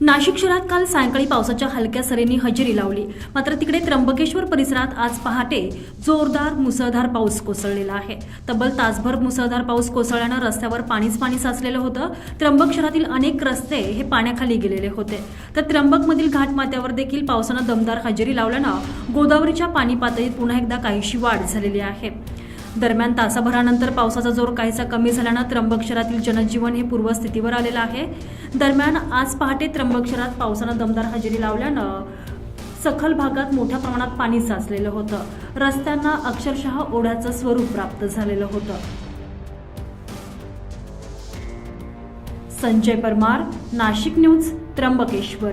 नाशिक शहरात काल सायंकाळी पावसाच्या हलक्या सरींनी हजेरी लावली. मात्र तिकडे त्र्यंबकेश्वर परिसरात आज पहाटे जोरदार मुसळधार पाऊस कोसळलेला आहे. तब्बल तासभर मुसळधार पाऊस कोसळल्यानं रस्त्यावर पाणीच पाणी साचलेलं होतं. त्र्यंबक शहरातील अनेक रस्ते हे पाण्याखाली गेलेले होते. तर त्र्यंबकमधील घाटमात्यावर देखील पावसानं दमदार हजेरी लावल्यानं गोदावरीच्या पाणी पातळीत पुन्हा एकदा काहीशी वाढ झालेली आहे. दरम्यान तासाभरानंतर पावसाचा जोर काहीसा कमी झाल्यानं त्र्यंबक शहरातील जनजीवन हे पूर्वस्थितीवर आलेलं आहे. दरम्यान आज पहाटे त्र्यंबक शहरात पावसानं दमदार हजेरी लावल्यानं सखल भागात मोठ्या प्रमाणात पाणी साचलेलं होतं. रस्त्यांना अक्षरशः ओढ्याचं स्वरूप प्राप्त झालेलं होतं. संजय परमार नाशिक न्यूज त्र्यंबकेश्वर.